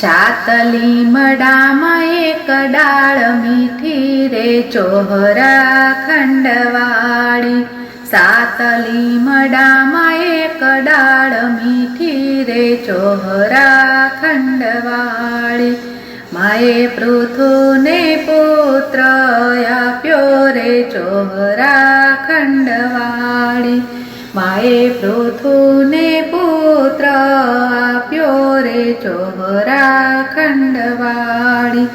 શાતલી મડામાં એક ડાળ મીઠી રે ચોહરા ખંડવાળી. સાતલી મડામાં એક ડાળ મીઠી રે ચોહરા ખંડવાળી. માએ પૃથુને પુત્ર આપ્યો રે ચોહરા ખંડવાળી. માએ પૃથુને પુત્ર આપ્યો રે ચોહરા ખંડવાળી.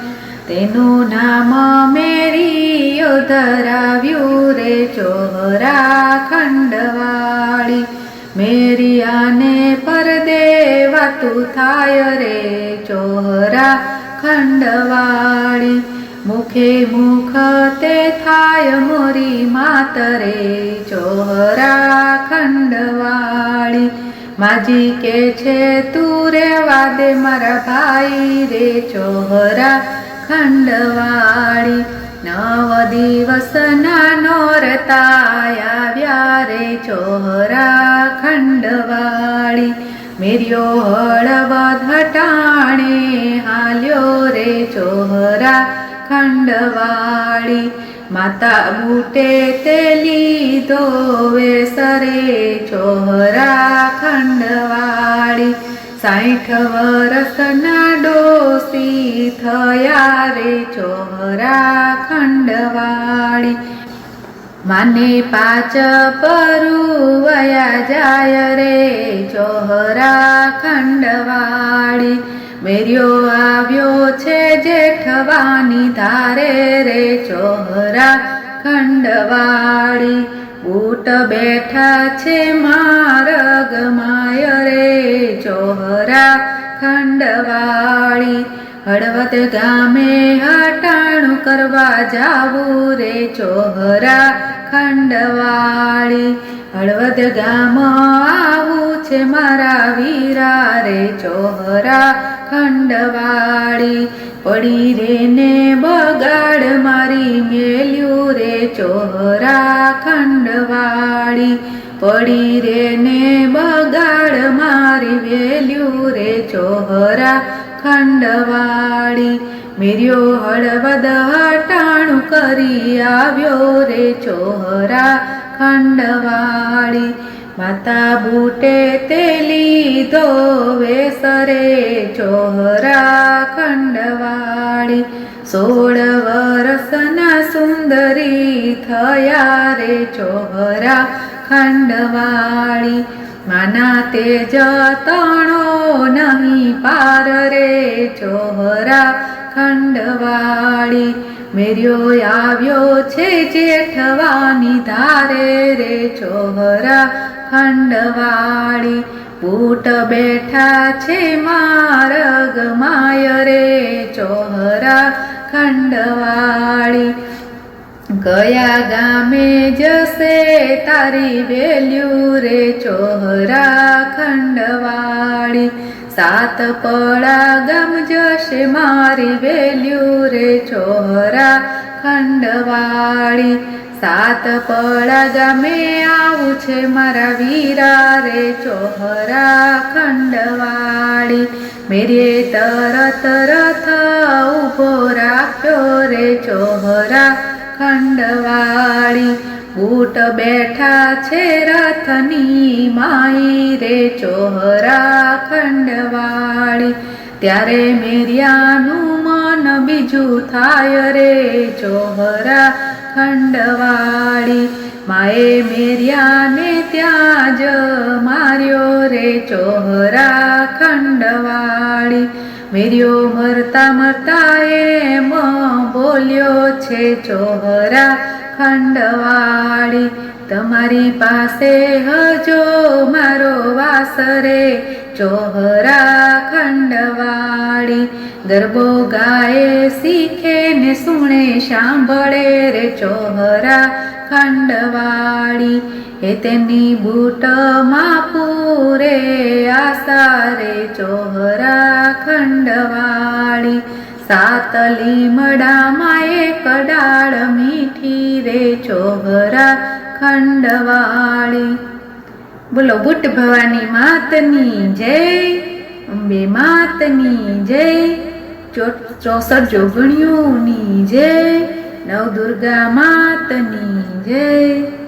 તેનું નામ મેરીઓ ધરાવ્યું રે ચોહરા ખંડવાળી. મેરિયાને પરદેવાતું થાય રે ચોહરા ખંડવાળી. મુખે મુખ તે થાય મોરી માતરે ચોહરા ખંડવાળી. માજી કે છે, તું રે વાદે મારા ભાઈ રે ચોહરા ખંડવાળી. નવ દિવસના નોરતા આવ્યા રે ચોહરા ખંડવાળી. મેર્યો હળવદ હટાણે ખંડવાળી માતા બુટે તે લીધો વેસરે ચોહરા ખંડવાળી. સાઠ વરસના ડોસી થયા રે ચોહરા ખંડવાળી. માને પાંચ પરુવયા જાય રે ચોહરા ખંડવાળી. મેર્યો આવ્યો છે જેઠવાની ધારે રે ચોહરા ખંડવાળી. ઊટ બેઠા છે મારગ માય રે ચોહરા ખંડવાળી. હળવદ ગામે હટાણું કરવા જાવું રે ચોહરા ખંડવાળી. હળવદ ગામ આવું છે મારા વીરા રે ચોહરા ખંડવાળી. પડી રે ને બગાડ, મારી મેલ્યું રે ચોહરા ખંડવાળી. પડી રે ને બગાડ, મારી વેલ્યું રે ચોહરા ખંડવાળી. મેર્યો હળવદ હટાણું કરી આવ્યો રે ચોહરા ખંડવાળી. માતા બુટે તે લીધો વેસરે ચોહરા ખંડવાળી. સોળ વરસના સુંદરી થયા રે ચોહરા ખંડવાળી. માના તે તણો નહીં પાર રે ચોહરા ખંડવાળી. મેર્યો આવ્યો છે જેઠવાની ધારે રે ચોહરા ખંડવાળી ઊટ બેઠા છે મારગ માય રે ચોહરા ખંડવાળી. ગયા ગામે જશે તારી વેલ્યુ રે ચોહરા ખંડવાળી. સાત પડા ગામ જશે મારી વેલ્યુ રે ચોહરા ખંડવાળી. સાત પળ ગમે આવું છે મારા વીરા રે ચોહરા ખંડવાળી. મેરે તરત રથ ઊભો રાખ્યો રે ચોહરા ખંડવાળી. બૂટ બેઠા છે રથની માઈ રે ચોહરા ખંડવાળી. ત્યારે મેરિયાનું મન બીજું થાય રે ચોહરા ખંડવાળી, માએ મેર્યાને ત્યાં જ માર્યો રે ચોહરા ખંડવાળી. મેર્યો મરતા મરતા એમ બોલ્યો છે, ચોહરા ખંડવાળી, તમારી પાસે હજો મારો વાસરે ચોહરા ખંડવાળી ગરબો ગાય શીખે ને સુણે, સાંભળે રે ચોહરા ખંડવાળી. એ તેની બૂટમાં પૂરે આશા રે ચોહરા ખંડવાળી. સાતલી લીમડામાં એક ડાળ મીઠી રે ચોહરા ખંડવાળી. બોલો, બુટ ભવાની માતની જય, અંબે માતની જય. ચોસઠ જોગણીઓની જય નવ દુર્ગા માતની જય.